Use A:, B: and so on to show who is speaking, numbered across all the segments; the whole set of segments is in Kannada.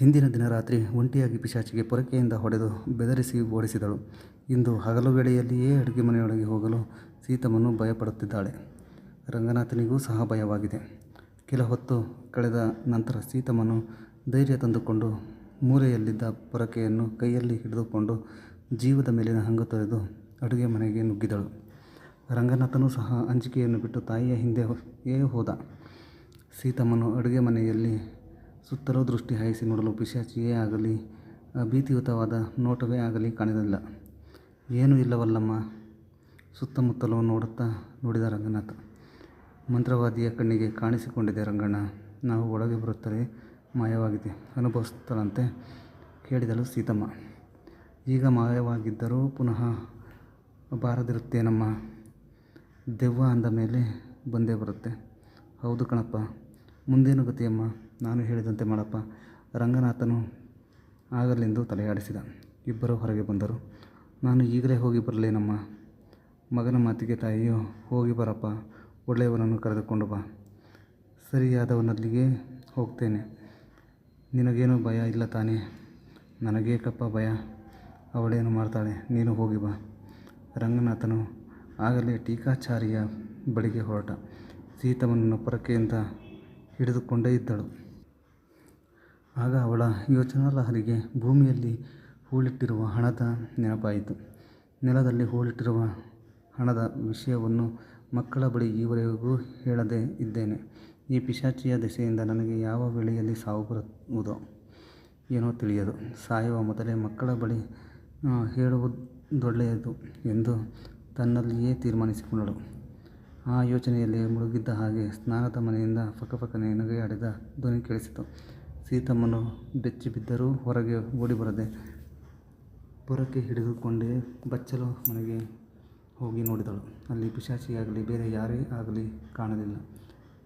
A: ಹಿಂದಿನ ದಿನ ರಾತ್ರಿ ಒಂಟಿಯಾಗಿ ಪಿಶಾಚಿಗೆ ಪೊರಕೆಯಿಂದ ಹೊಡೆದು ಬೆದರಿಸಿ ಓಡಿಸಿದಳು. ಇಂದು ಹಗಲು ವೇಳೆಯಲ್ಲಿಯೇ ಅಡುಗೆ ಮನೆಯೊಳಗೆ ಹೋಗಲು ಸೀತಮ್ಮನು ಭಯಪಡುತ್ತಿದ್ದಾಳೆ. ರಂಗನಾಥನಿಗೂ ಸಹ ಭಯವಾಗಿದೆ. ಕೆಲ ಹೊತ್ತು ಕಳೆದ ನಂತರ ಸೀತಮ್ಮನು ಧೈರ್ಯ ತಂದುಕೊಂಡು ಮೂಲೆಯಲ್ಲಿದ್ದ ಪೊರಕೆಯನ್ನು ಕೈಯಲ್ಲಿ ಹಿಡಿದುಕೊಂಡು ಜೀವದ ಮೇಲಿನ ಹಂಗು ತೊರೆದು ಅಡುಗೆ ಮನೆಗೆ ನುಗ್ಗಿದಳು. ರಂಗನಾಥನು ಸಹ ಅಂಜಿಕೆಯನ್ನು ಬಿಟ್ಟು ತಾಯಿಯ ಹಿಂದೆಯೇ ಹೋದ. ಸೀತಮ್ಮನು ಅಡುಗೆ ಮನೆಯಲ್ಲಿ ಸುತ್ತಲೂ ದೃಷ್ಟಿ ಹಾಯಿಸಿ ನೋಡಲು ಪಿಶಾಚಿಯೇ ಆಗಲಿ, ಭೀತಿಯುತವಾದ ನೋಟವೇ ಆಗಲಿ ಕಾಣಿರಲಿಲ್ಲ ಏನೂ ಇಲ್ಲವಲ್ಲಮ್ಮ ಸುತ್ತಮುತ್ತಲೂ ನೋಡುತ್ತಾ ನೋಡಿದ ರಂಗನಾಥ. ಮಂತ್ರವಾದಿಯ ಕಣ್ಣಿಗೆ ಕಾಣಿಸಿಕೊಂಡಿದೆ ರಂಗಣ್ಣ. ನಾವು ಒಳಗೆ ಬರುತ್ತಲೇ ಮಾಯವಾಗಿದೆ ಅನುಭವಿಸುತ್ತಲಂತೆ ಕೇಳಿದಳು ಸೀತಮ್ಮ. ಈಗ ಮಾಯವಾಗಿದ್ದರೂ ಪುನಃ ಬಾರದಿರುತ್ತೇನಮ್ಮ ದೆವ್ವ ಅಂದ ಮೇಲೆ ಬಂದೇ ಬರುತ್ತೆ. ಹೌದು ಕಣಪ್ಪ. ಮುಂದೇನು ಗತಿಯಮ್ಮ ನಾನು ಹೇಳಿದಂತೆ ಮಾಡಪ್ಪ. ರಂಗನಾಥನು ಆಗಲೆಂದು ತಲೆಯಾಡಿಸಿದ. ಇಬ್ಬರು ಹೊರಗೆ ಬಂದರು. ನಾನು ಈಗಲೇ ಹೋಗಿ ಬರಲೇನಮ್ಮ ಮಗನ ಮಾತಿಗೆ ತಾಯಿಯು, ಹೋಗಿ ಬರಪ್ಪ. ಒಳ್ಳೆಯವನನ್ನು ಕರೆದುಕೊಂಡು ಬಾ. ಸರಿಯಾದವನಲ್ಲಿಗೆ ಹೋಗ್ತೇನೆ. ನಿನಗೇನು ಭಯ ಇಲ್ಲ ತಾನೇ. ನನಗೇಕಪ್ಪ ಭಯ. ಅವಳೇನು ಮಾಡ್ತಾಳೆ. ನೀನು ಹೋಗಿ ಬಾ. ರಂಗನಾಥನು ಆಗಲೇ ಟೀಕಾಚಾರಿಯ ಬಳಿಗೆ ಹೊರಟ. ಸೀತವನ್ನು ಪೊರಕೆಯಿಂದ ಹಿಡಿದುಕೊಂಡೇ ಇದ್ದಳು. ಆಗ ಅವಳ ಯೋಚನಾಲಹರಿಗೆ ಭೂಮಿಯಲ್ಲಿ ಹೂಳಿಟ್ಟಿರುವ ಹಣದ ನೆನಪಾಯಿತು. ನೆಲದಲ್ಲಿ ಹೂಳಿಟ್ಟಿರುವ ಹಣದ ವಿಷಯವನ್ನು ಮಕ್ಕಳ ಬಳಿ ಈವರೆಗೂ ಹೇಳದೆ ಇದ್ದೇನೆ. ಈ ಪಿಶಾಚಿಯ ದೆಸೆಯಿಂದ ನನಗೆ ಯಾವ ವೇಳೆಯಲ್ಲಿ ಸಾವು ಬರುವುದೋ ಏನೋ ತಿಳಿಯದು. ಸಾಯುವ ಮೊದಲೇ ಮಕ್ಕಳ ಬಳಿ ಹೇಳುವುದೊಳ್ಳೆಯದು ಎಂದು ತನ್ನಲ್ಲಿಯೇ ತೀರ್ಮಾನಿಸಿಕೊಂಡಳು. ಆ ಯೋಚನೆಯಲ್ಲಿ ಮುಳುಗಿದ್ದ ಹಾಗೆ ಸ್ನಾನದ ಮನೆಯಿಂದ ಫಕಫಕನೆ ನಗೆಯಾಡಿದ ಧ್ವನಿ ಕೇಳಿಸಿತು. ಸೀತಮ್ಮನು ಬೆಚ್ಚಿಬಿದ್ದರೂ ಹೊರಗೆ ಓಡಿಬರದೆ ಪೊರಕೆ ಹಿಡಿದುಕೊಂಡೇ ಬಚ್ಚಲು ಮನೆಗೆ ಹೋಗಿ ನೋಡಿದಳು. ಅಲ್ಲಿ ಪಿಶಾಚಿಯಾಗಲಿ, ಬೇರೆ ಯಾರೇ ಆಗಲಿ ಕಾಣಲಿಲ್ಲ.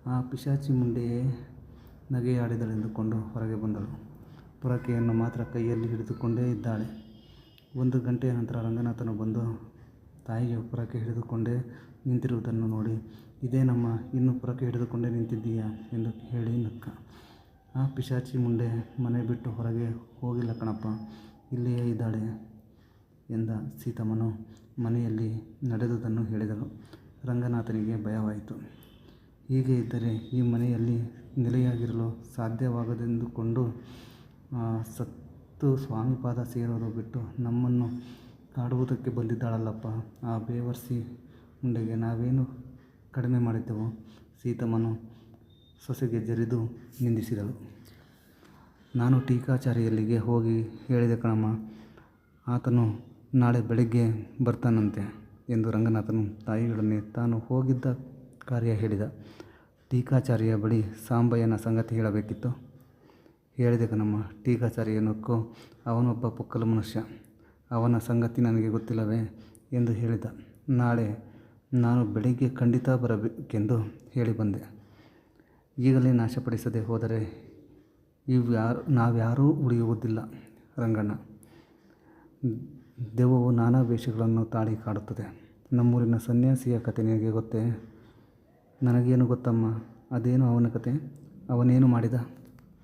A: ಆ ಪಿಶಾಚಿ ಮುಂದೆಯೇ ನಗೆಯಾಡಿದಳೆಂದುಕೊಂಡು ಹೊರಗೆ ಬಂದಳು. ಪುರಕೆಯನ್ನು ಮಾತ್ರ ಕೈಯಲ್ಲಿ ಹಿಡಿದುಕೊಂಡೇ ಇದ್ದಾಳೆ. ಒಂದು ಗಂಟೆಯ ನಂತರ ರಂಗನಾಥನು ಬಂದು ತಾಯಿಯು ಪುರಕ್ಕೆ ಹಿಡಿದುಕೊಂಡೇ ನಿಂತಿರುವುದನ್ನು ನೋಡಿ ಇದೇನಮ್ಮಾ ಇನ್ನು ಪುರಕ್ಕೆ ಹಿಡಿದುಕೊಂಡೇ ನಿಂತಿದ್ದೀಯಾ ಎಂದು ಹೇಳಿ ನಕ್ಕ. ಆ ಪಿಶಾಚಿ ಮುಂಡೆ ಮನೆ ಬಿಟ್ಟು ಹೊರಗೆ ಹೋಗಿಲ್ಲ ಕಣಪ್ಪ. ಇಲ್ಲಿಯೇ ಇದ್ದಾಳೆ ಎಂದ ಸೀತಮ್ಮನು ಮನೆಯಲ್ಲಿ ನಡೆದುದನ್ನು ಹೇಳಿದಳು. ರಂಗನಾಥನಿಗೆ ಭಯವಾಯಿತು. ಹೀಗೆ ಇದ್ದರೆ ಈ ಮನೆಯಲ್ಲಿ ನೆಲೆಯಾಗಿರಲು ಸಾಧ್ಯವಾಗದೆಂದುಕೊಂಡು ಸತ್ತು ಸ್ವಾಮಿಪಾದ ಸೇರೋದು ಬಿಟ್ಟು ನಮ್ಮನ್ನು ಕಾಡುವುದಕ್ಕೆ ಬಂದಿದ್ದಾಳಲ್ಲಪ್ಪ ಆ ಬೇವರ್ಸಿ ಮುಂಡೆಗೆ ನಾವೇನು ಕಡಿಮೆ ಮಾಡಿದ್ದೆವು. ಸೀತಮ್ಮನು ಸೊಸೆಗೆ ಜರಿದು ನಿಂದಿಸಿದಳು. ನಾನು ಟೀಕಾಚಾರಿಯಲ್ಲಿಗೆ ಹೋಗಿ ಹೇಳಿದೆ ಕಣಮ್ಮ. ಆತನು ನಾಳೆ ಬೆಳಿಗ್ಗೆ ಬರ್ತಾನಂತೆ ಎಂದು ರಂಗನಾಥನು ತಾಯಿಯೊಡನೆ ತಾನು ಹೋಗಿದ್ದ ಕಾರ್ಯ ಹೇಳಿದ. ಟೀಕಾಚಾರಿಯ ಬಳಿ ಸಾಂಬಯ್ಯನ ಸಂಗತಿ ಹೇಳಬೇಕಿತ್ತು. ಹೇಳಿದೆ ಕಣಮ್ಮ. ಟೀಕಾಚಾರ್ಯನಕ್ಕೂ ಅವನೊಬ್ಬ ಪುಕ್ಕಲು ಮನುಷ್ಯ. ಅವನ ಸಂಗತಿ ನನಗೆ ಗೊತ್ತಿಲ್ಲವೇ ಎಂದು ಹೇಳಿದ. ನಾಳೆ ನಾನು ಬೆಳಿಗ್ಗೆ ಖಂಡಿತ ಬರಬೇಕೆಂದು ಹೇಳಿ ಬಂದೆ. ಈಗಲೇ ನಾಶಪಡಿಸದೆ ಹೋದರೆ ಇವ್ಯಾರು ನಾವ್ಯಾರೂ ಉಳಿಯುವುದಿಲ್ಲ ರಂಗಣ್ಣ. ದೆವ್ವವು ನಾನಾ ವೇಷಗಳನ್ನು ತಾಳಿ ಕಾಡುತ್ತದೆ. ನಮ್ಮೂರಿನ ಸನ್ಯಾಸಿಯ ಕತೆ ನಿನಗೆ ಗೊತ್ತೇ. ನನಗೇನು ಗೊತ್ತಮ್ಮ ಅದೇನು ಅವನ ಕತೆ. ಅವನೇನು ಮಾಡಿದ.